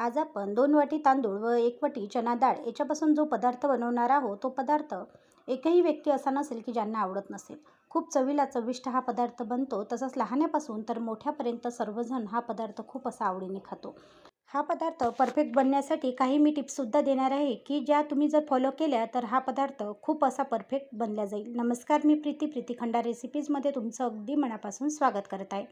आज आपण दोन वाटी तांदूळ व एक वाटी चना डाळ याच्यापासून जो पदार्थ बनवणार आहोत तो पदार्थ एकही व्यक्ती असा नसेल की ज्यांना आवडत नसेल. खूप चवीला चविष्ट हा पदार्थ बनतो. तसंच लहानापासून तर मोठ्यापर्यंत सर्वजण हा पदार्थ खूप असा आवडीने खातो. हा पदार्थ परफेक्ट बनण्यासाठी काही मी टिप्ससुद्धा देणार आहे की ज्या तुम्ही जर फॉलो केल्या तर हा पदार्थ खूप असा परफेक्ट बनला जाईल. नमस्कार मी प्रीती. प्रीती खंडा रेसिपीजमध्ये तुमचं अगदी मनापासून स्वागत करत आहे.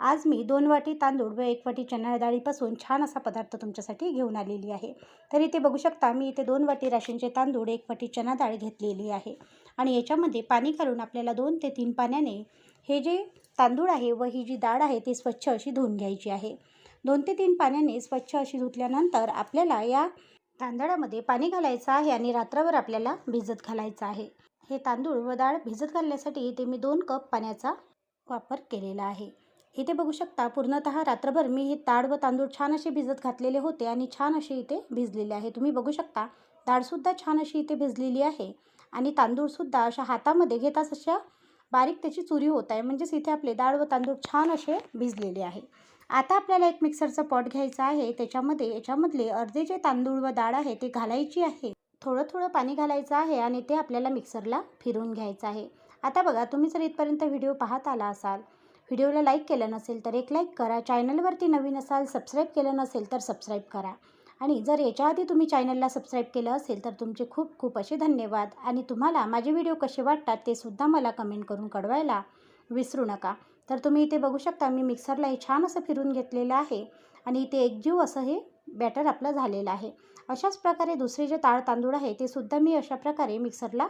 आज मी दोन वाटी तांदूळ व एक वाटी चणा डाळीपासून छान असा पदार्थ तुमच्यासाठी घेऊन आलेली आहे. तर इथे बघू शकता मी इथे दोन वाटी राशींचे तांदूळ एक वाटी चणा डाळ घेतलेली आहे. आणि याच्यामध्ये पाणी घालून आपल्याला दोन ते तीन पाण्याने हे जे तांदूळ आहे व ही जी डाळ आहे ती स्वच्छ अशी धुवून घ्यायची आहे. दोन ते तीन पाण्याने स्वच्छ अशी धुतल्यानंतर आपल्याला या तांदळामध्ये पाणी घालायचं आहे आणि रात्रभर आपल्याला भिजत घालायचं आहे. हे तांदूळ व डाळ भिजत घालण्यासाठी इथे मी दोन कप पाण्याचा वापर केलेला आहे. इथे बघू शकता पूर्णतः रात्रभर मी हे डाळ व तांदूळ छान असे भिजत घातलेले होते आणि छान असे इथे भिजलेले आहे. तुम्ही बघू शकता डाळसुद्धा छान अशी इथे भिजलेली आहे आणि तांदूळसुद्धा अशा हातामध्ये घेताच अशा बारीक त्याची चुरी होत आहे. म्हणजेच इथे आपले डाळ व तांदूळ छान असे भिजलेले आहे. आता आपल्याला एक मिक्सरचा पॉट घ्यायचा आहे. त्याच्यामध्ये याच्यामधले अर्धे जे तांदूळ व डाळ आहे ते घालायची आहे. थोडं थोडं पाणी घालायचं आहे आणि ते आपल्याला मिक्सरला फिरवून घ्यायचं आहे. आता बघा तुम्ही जर इथपर्यंत व्हिडिओ पाहत आला असाल व्हिडिओला लाईक केलं नसेल तर एक लाईक करा. चॅनलवरती नवीन असाल सबस्क्राईब केलं नसेल तर सबस्क्राईब करा. आणि जर याच्या आधी तुम्ही चॅनलला सबस्क्राईब केलं असेल तर तुमचे खूप खूप असे धन्यवाद. आणि तुम्हाला माझे व्हिडिओ कसे वाटतात ते सुद्धा मला कमेंट करून कळवायला विसरू नका. तर तुम्ही इथे बघू शकता मी मिक्सरला हे छान असं फिरून घेतलेलं आहे आणि इथे एकजीव असं हे बॅटर आपलं झालेलं आहे. अशाच प्रकारे दुसरे जे ताळ तांदूळ आहे ते सुद्धा मी अशा प्रकारे मिक्सरला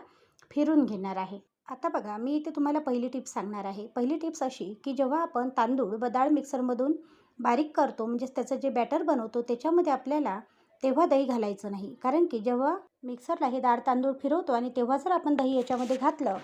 फिरून घेणार आहे. आता बघा मी इथे तुम्हाला पहिली टिप्स सांगणार आहे. पहिली टिप्स अशी की जेव्हा आपण तांदूळ व मिक्सरमधून बारीक करतो म्हणजेच त्याचं जे बॅटर बनवतो त्याच्यामध्ये आपल्याला तेव्हा दही घालायचं नाही. कारण की जेव्हा मिक्सरला हे डाळ तांदूळ फिरवतो आणि तेव्हा जर आपण दही याच्यामध्ये घातलं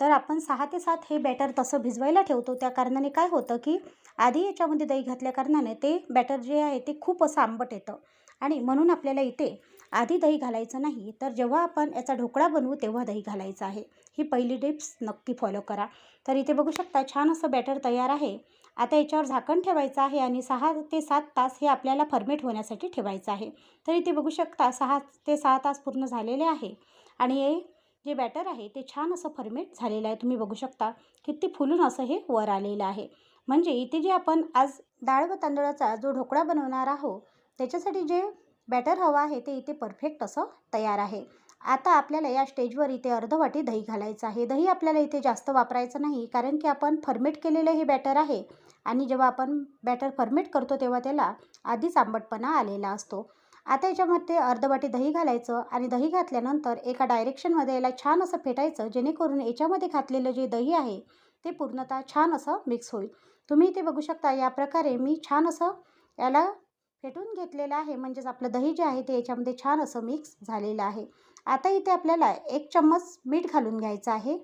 तर आपण सहा ते सात हे बॅटर तसं भिजवायला ठेवतो. त्या कारणाने काय होतं की आधी याच्यामध्ये दही घातल्या कारणाने ते बॅटर जे आहे ते खूप असं आंबट येतं. आणि म्हणून आपल्याला इथे आधी दही घालायचं नाही. तर जेव्हा आपण याचा ढोकळा बनवू तेव्हा दही घालायचं आहे. ही पहिली टिप्स नक्की फॉलो करा. तर इथे बघू शकता छान असं बॅटर तयार आहे. आता याच्यावर झाकण ठेवायचं आहे आणि सहा ते सात तास हे आपल्याला फर्मेट होण्यासाठी ठेवायचं आहे. तर इथे बघू शकता सहा ते सहा तास पूर्ण झालेले आहे. आणि हे जे बॅटर आहे ते छान असं फर्मेट झालेलं आहे. तुम्ही बघू शकता किती फुलून असं हे वर आलेलं आहे. म्हणजे इथे जे आपण आज डाळ व तांदळाचा जो ढोकळा बनवणार आहोत त्याच्यासाठी जे बॅटर हवं आहे ते इथे परफेक्ट असं तयार आहे. आता आपल्याला या स्टेजवर इथे अर्ध वाटी दही घालायचं आहे. दही आपल्याला इथे जास्त वापरायचं नाही कारण की आपण फर्मेट केलेलं हे बॅटर आहे. आणि जेव्हा आपण बॅटर फर्मेट करतो तेव्हा त्याला आधीच आंबटपणा आलेला असतो. आता याच्यामध्ये अर्ध वाटी दही घालायचं आणि दही घातल्यानंतर एका डायरेक्शनमध्ये याला छान असं फेटायचं जेणेकरून याच्यामध्ये घातलेलं जे दही आहे ते पूर्णतः छान असं मिक्स होईल. तुम्ही इथे बघू शकता या प्रकारे मी छान असं याला फेटून घेतलेलं आहे. म्हणजेच आपलं दही जे आहे ते याच्यामध्ये छान असं मिक्स झालेलं आहे. आता इथे आपल्याला एक चम्मच मीठ घालून घ्यायचं आहे.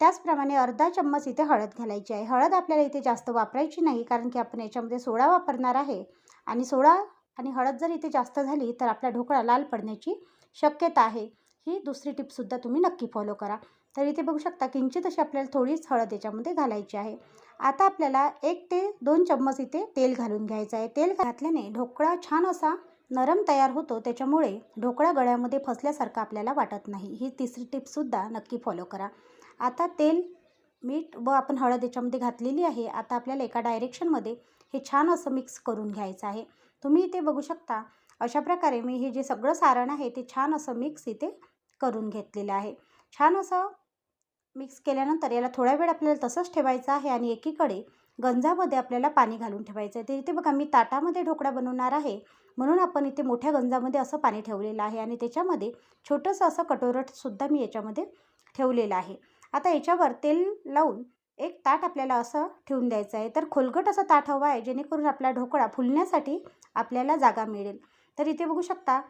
त्याचप्रमाणे अर्धा चम्मच इथे हळद घालायची आहे. हळद आपल्याला इथे जास्त वापरायची नाही कारण की आपण याच्यामध्ये सोडा वापरणार आहे. आणि सोडा आणि हळद जर इथे जास्त झाली तर आपला ढोकळा लाल पडण्याची शक्यता आहे. ही दुसरी टिपसुद्धा तुम्ही नक्की फॉलो करा. तर इथे बघू शकता किंचित अशी आपल्याला थोडीच हळद याच्यामध्ये घालायची आहे. आता आपल्याला एक ते दोन चम्मच इथे तेल घालून घ्यायचं आहे. तेल घातल्याने ढोकळा छान असा नरम तयार होतो त्याच्यामुळे ढोकळा गळ्यामध्ये फसल्यासारखा आपल्याला वाटत नाही. ही तिसरी टिपसुद्धा नक्की फॉलो करा. आता तेल मीठ व आपण हळद याच्यामध्ये घातलेली आहे. आता आपल्याला एका डायरेक्शनमध्ये हे छान असं मिक्स करून घ्यायचं आहे. तुम्ही इथे बघू शकता. अशा प्रकारे मी हे जे सगळं सारण आहे ते छान असं मिक्स इथे करून घेतलेलं आहे. छान असं मिक्स केल्यानंतर याला थोडा वेळ आपल्याला तसंच ठेवायचं आहे आणि एकीकडे गंजामध्ये आपल्याला पाणी घालून ठेवायचं आहे. तर इथे बघा मी ताटामध्ये ढोकळा बनवणार आहे. म्हणून आपण इथे मोठ्या गंजामध्ये असं पाणी ठेवलेलं आहे आणि त्याच्यामध्ये छोटंसं असं कटोरटसुद्धा मी याच्यामध्ये ठेवलेलं आहे. आता याच्यावर तेल लावून एक ताट आपल्याला असं ठेवून द्यायचं आहे. तर खोलगट असं ताट हवं आहे जेणेकरून आपला ढोकळा फुलण्यासाठी आपल्याला जागा मिळेल. तर इथे बघू शकता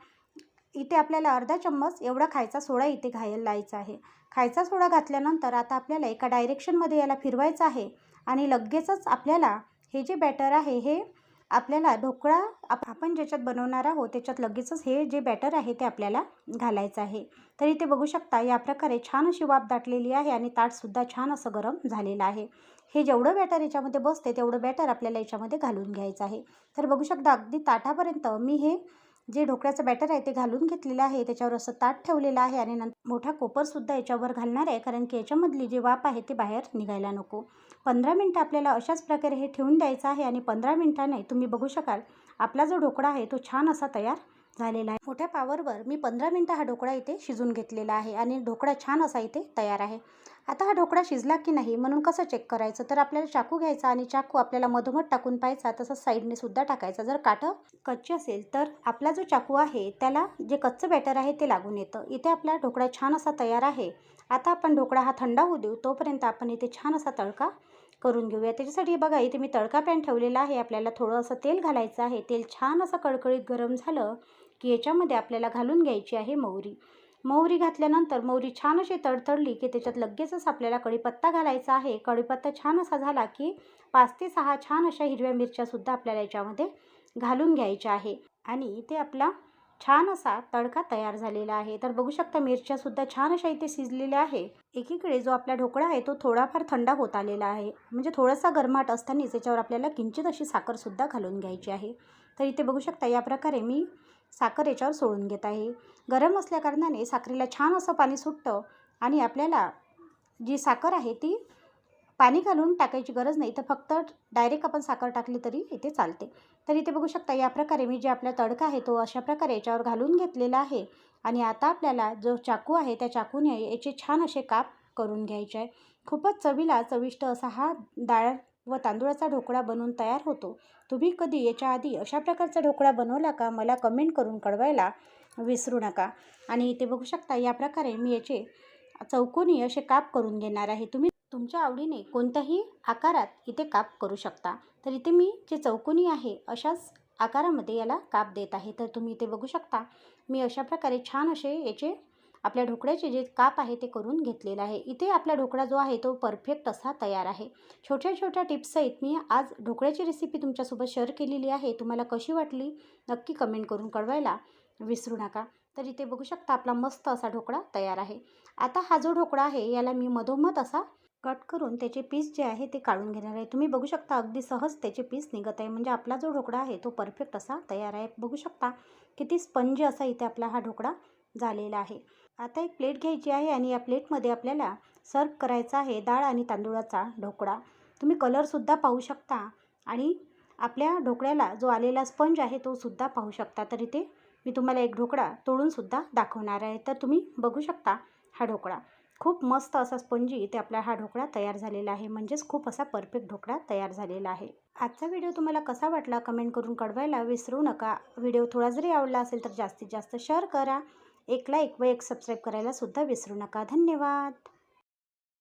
इथे आपल्याला अर्धा चम्मच एवढा खायचा सोडा इथे घायला लावायचा आहे. खायचा सोडा घातल्यानंतर आता आपल्याला एका डायरेक्शनमध्ये याला फिरवायचं आहे आणि लगेचच आपल्याला हे जे बॅटर आहे हे आपल्याला ढोकळा आप आपण ज्याच्यात बनवणार आहोत त्याच्यात लगेचच हे जे बॅटर आहे ते आपल्याला घालायचं आहे. तर इथे बघू शकता या प्रकारे छान अशी वाफ दाटलेली आहे आणि ताटसुद्धा छान असं गरम झालेलं आहे. हे जेवढं बॅटर याच्यामध्ये बसते तेवढं बॅटर आपल्याला याच्यामध्ये घालून घ्यायचं आहे. तर बघू शकता अगदी ताटापर्यंत मी हे जे ढोकळ्याचं बॅटर आहे ते घालून घेतलेलं आहे. त्याच्यावर असं ताट ठेवलेलं आहे आणि नंतर मोठा कोपरसुद्धा याच्यावर घालणार आहे कारण की याच्यामधली जी वाफ आहे ती बाहेर निघायला नको. पंधरा मिनटं आपल्याला अशाच प्रकारे हे ठेवून द्यायचं आहे आणि पंधरा मिनटाने तुम्ही बघू शकाल आपला जो ढोकळा आहे तो छान असा तयार झालेला आहे. मोठ्या पावरवर मी पंधरा मिनटं हा ढोकळा इथे शिजून घेतलेला आहे आणि ढोकळा छान असा इथे तयार आहे. आता हा ढोकळा शिजला की नाही म्हणून कसं चेक करायचं? तर आपल्याला चाकू घ्यायचा आणि चाकू आपल्याला मधोमध टाकून पाहायचा. तसंच साईडने सुद्धा टाकायचा. जर काठं कच्ची असेल तर आपला जो चाकू आहे त्याला जे कच्चं बॅटर आहे ते लागून येतं. इथे आपला ढोकळा छान असा तयार आहे. आता आपण ढोकळा हा थंडा होऊ देऊ. तोपर्यंत आपण इथे छान असा तडका करून घेऊया. त्याच्यासाठी बघा इथे मी तडका पॅन ठेवलेला आहे. आपल्याला थोडं असं तेल घालायचं आहे. तेल छान असं कडकडीत गरम झालं की याच्यामध्ये आपल्याला घालून घ्यायची आहे मोहरी. मोहरी घातल्यानंतर मोहरी छान अशी तडतडली की त्याच्यात लगेचच आपल्याला कढीपत्ता घालायचा आहे. कढीपत्ता छान असा झाला की पाच ते सहा छान अशा हिरव्या मिरच्यासुद्धा आपल्याला याच्यामध्ये घालून घ्यायच्या आहे. आणि इथे आपला छान असा तडका तयार झालेला आहे. तर बघू शकता मिरच्यासुद्धा छान अशा इथे शिजलेल्या आहे. एकीकडे जो आपला ढोकळा आहे तो थोडाफार थंडा होत आलेला आहे. म्हणजे थोडासा गरमाट असतानाच याच्यावर आपल्याला किंचित अशी साखरसुद्धा घालून घ्यायची आहे. तर इथे बघू शकता या प्रकारे मी साखर याच्यावर सोडून घेत आहे. गरम असल्याकारणाने साखरेला छान असं पाणी सुटतं आणि आपल्याला जी साखर आहे ती पाणी घालून टाकायची गरज नाही. तर फक्त डायरेक्ट आपण साखर टाकली तरी इथे चालते. तर इथे बघू शकता या प्रकारे मी जे आपला तडका आहे तो अशा प्रकारे याच्यावर घालून घेतलेला आहे. आणि आता आपल्याला जो चाकू आहे त्या चाकूने याचे छान असे काप करून घ्यायचे आहे. खूपच चवीला चविष्ट असा हा डाळ व तांदूळाचा ढोकळा बनवून तयार होतो. तुम्ही कधी याच्या आधी अशा प्रकारचा ढोकळा बनवला का? मला कमेंट करून कळवायला विसरू नका. आणि इथे बघू शकता या प्रकारे मी याचे चौकोनी असे काप करून घेणार आहे. तुम्ही तुमच्या आवडीने कोणत्याही आकारात इथे काप करू शकता. तर इथे मी जे चौकोनी आहे अशाच आकारामध्ये याला काप देत आहे. तर तुम्ही इथे बघू शकता मी अशा प्रकारे छान असे याचे आपल्या ढोकळ्याचे जे काप आहे ते करून घेतलेलं आहे. इथे आपला ढोकळा जो आहे तो परफेक्ट असा तयार आहे. छोट्या छोट्या टिप्ससहित मी आज ढोकळ्याची रेसिपी तुमच्यासोबत शेअर केलेली आहे. तुम्हाला कशी वाटली नक्की कमेंट करून कळवायला विसरू नका. तर इथे बघू शकता आपला मस्त असा ढोकळा तयार आहे. आता हा जो ढोकळा आहे याला मी मधोमध असा कट करून त्याचे पीस जे आहे ते काढून घेणार आहे. तुम्ही बघू शकता अगदी सहज त्याचे पीस निघत आहे. म्हणजे आपला जो ढोकळा आहे तो परफेक्ट असा तयार आहे. बघू शकता किती स्पंज असा इथे आपला हा ढोकळा झालेला आहे. आता एक प्लेट घ्यायची आहे आणि या प्लेटमध्ये आपल्याला सर्व करायचा आहे डाळ आणि तांदूळाचा ढोकळा. तुम्ही कलरसुद्धा पाहू शकता आणि आपल्या ढोकळ्याला जो आलेला स्पंज आहे तो सुद्धा पाहू शकता. तर इथे मी तुम्हाला एक ढोकळा तोडूनसुद्धा दाखवणार आहे. तर तुम्ही बघू शकता हा ढोकळा. खूप मस्त असा स्पंजी इथे आपला हा ढोकळा तयार झालेला आहे. म्हणजेच खूप असा परफेक्ट ढोकळा तयार झालेला आहे. आजचा व्हिडिओ तुम्हाला कसा वाटला? कमेंट करून कळवायला विसरू नका. व्हिडिओ थोडा जरी आवडला असेल तर जास्तीत जास्त शेअर करा. एक लाईक व एक सबस्क्राईब करायला सुद्धा विसरू नका. धन्यवाद.